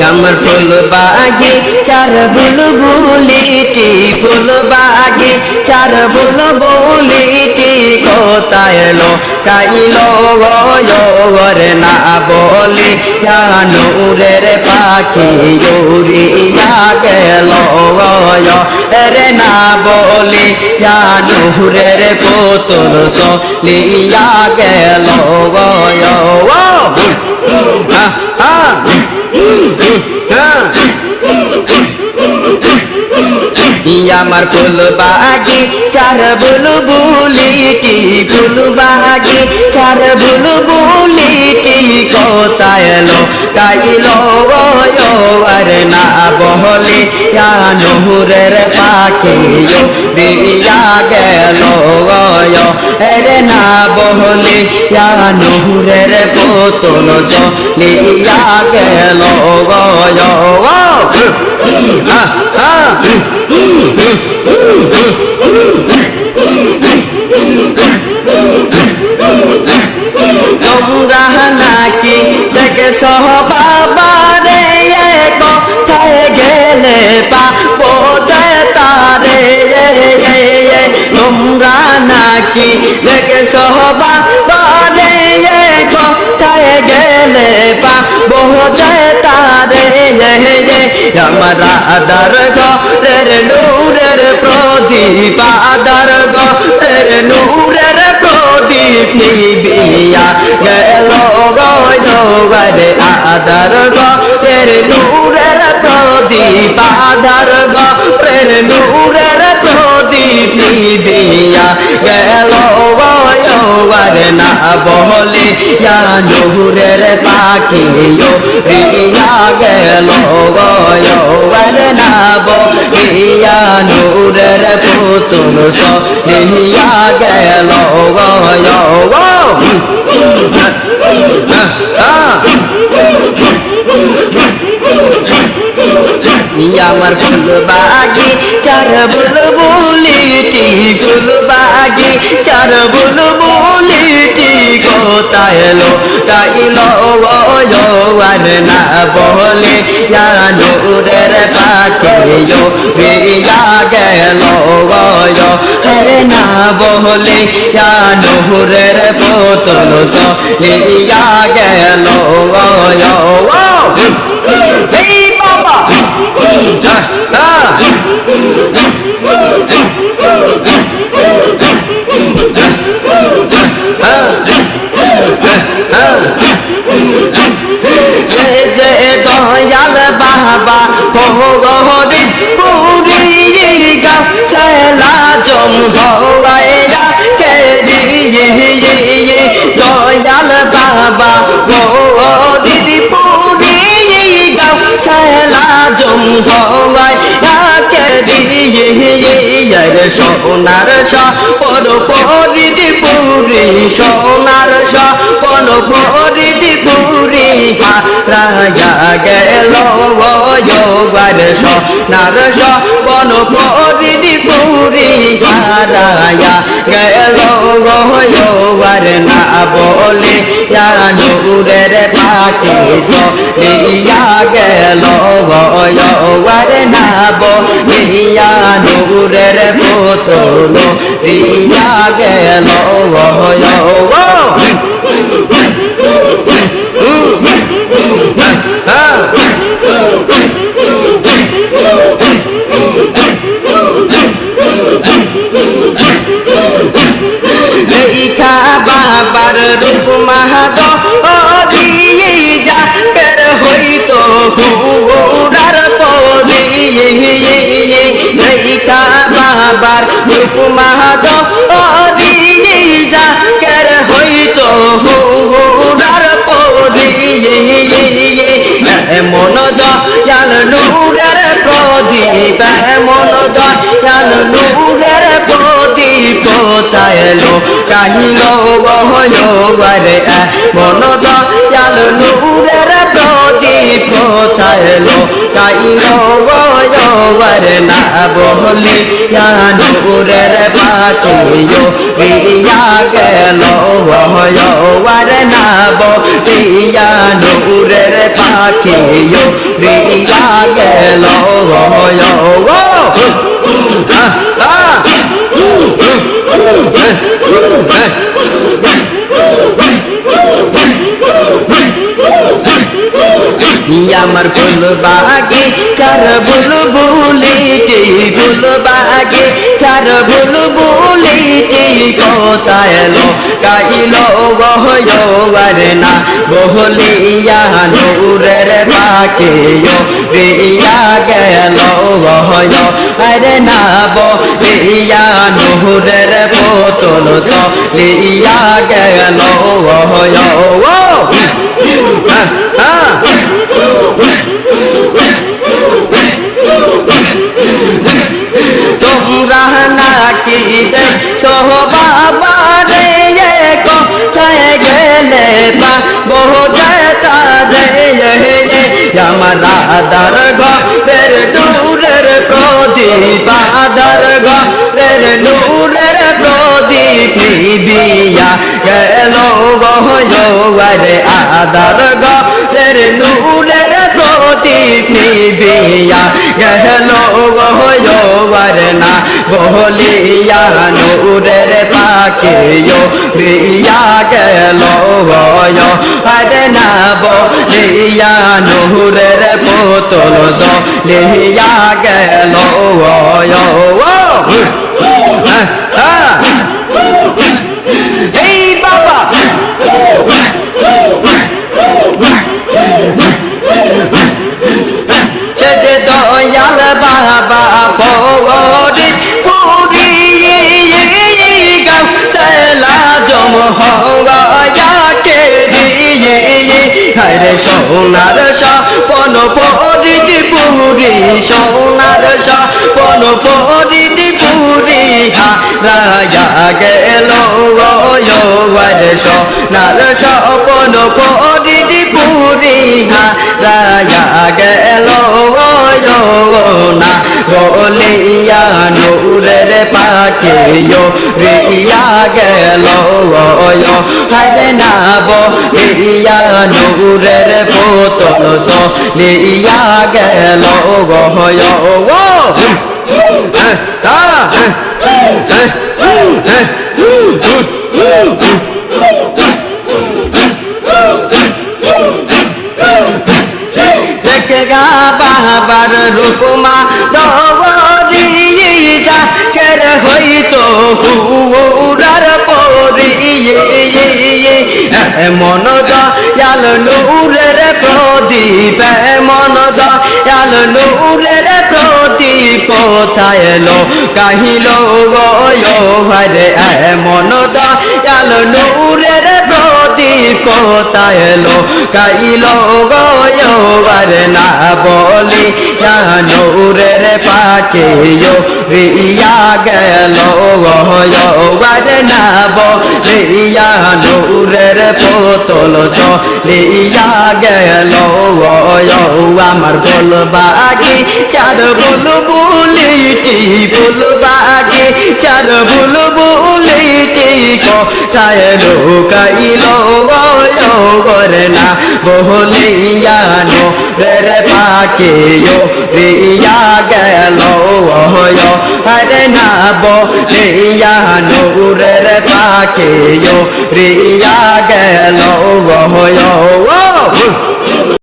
আমার ফুল বাগে চার বুল বুলিটি ফুল বাগে চার বুল বুলিটি কোথায় এলো, কাইলো গরে না বলি নূরের পাখি উড়িয়া গেল রে না বলি নূরের পুতুল সলিয়া গেল গয় ha ha আমার ফুল বাগি চার বুল বুলিটি ফুল বাগি চার বুল বুলিটি কোথায় কাইলো আর না বহলে নহরের পাখি দিয়া গেল রে না বহলে নহরের পুতুল লিয়া গেল গয় তোমরা নাকি দেখে সহ বাবারে কোথায় গেলে পাবো তারে। তোমরা নাকি দেখে সহ বাবারে কোথায় গেলে পাবো তারে আমার আদার ঘরের নূরের প্রদীপ আদার ঘরের নূরের প্রদীপ নিবিয়া গেল গরে আদার ঘরের নূরের প্রদীপ আদার ঘরের নূরের প্রদীপ নিবিয়া গেল গরে না বলে নূরের পাখি রিয়া গেল গরে না বলিয়া নূরের পুতুল সলিয়া গেল আমার ফুল বাগি চার বুল বুলিটি ফুল বাগি চার বুল বুলিটি এলো কাইলো আর না বলে নূরের পাখিও রিয়া গেল হরে না বলে নূরের পুতুল সলিয়া গেল এই বাবা। সেলা জম ভগাইয়া কে দয়াল বাবা ভগরি পুরি গা সেলা জম ভগাইয়া কে সোনার সপন পরিদি পুরি, সোনার সপন পরিদি পুরি হারায়া গেল গয়বার সোনার সপন পরিদি পুরি হারায়া গেল গয়বার না বলে নূরের পাখি সলিয়া গেল গয়বার না বলিয়া নূরের পুতুল রিয়া গেল লেখা এলো কাহিল গহরে মন দয়াল নূরের প্রদীপ এলো? কাহিল আর না বলিয়া নূরের পাখিও রিয়া গেল। আর না বলিয়া নূরের পাখিও রিয়া গেল। আমার ফুল বাগে চার বুল বুলিটি ফুল বাগে চার বুল বুলিটি কোথায় এলো কাইলো গহয়বার না বহলিয়া নূরের পাকে রিয়া গেল গহয় আরে না বলিয়া নূরের পোতল সলিয়া গেল গহয় ও তোমরা নাকি সহ বাবা রে কোথায় গেলে পা বোঝা রে আমার আদার ঘরের দূরের প্রদীপ আদার ঘরের নূরের প্রদীপ বিয়া গেল গহরে আদার ঘরের নূরের প্রদীপ বিয়া গেল গহরে না বহলিয়া নূরের পাকে রিয়া গেল গয় আরে না বলিয়া নূরের পোতল লিয়া গেল গয় এই পরিদি পুরি রাজা গেল হরে সোনার সপন পরিদি পুরি রাজা গেল না, বলিয়া নূরের পাখে রিয়া গেল হরে না বলিয়া নূরের পোতল লিয়া গেল গহয় দেখে গা বাবার রূপমা দবরি যা কের হইতো হুরার পরি মন দয়াল নূরের প্রদীপ মন দয়াল নূরের প্রদীপ কোথায় এলো? কাহিল হরে মন দয়াল নূরের প্রদীপ কোথায় এলো? কাইল গয় হরে না বলি নূরের পাকে রিয়া গেল। গয় না বলিয়া নূরের পোতল লিয়া গেল আমার বল বাগে। চার বল বুলিটি বল বাগে চার বল বুলিটি কোথায় লোকাইল করে না বহলিয়া রে পাকে রিয়া গেল হরে না বলিয়া নূরের পাকে রিয়া গেল গহয়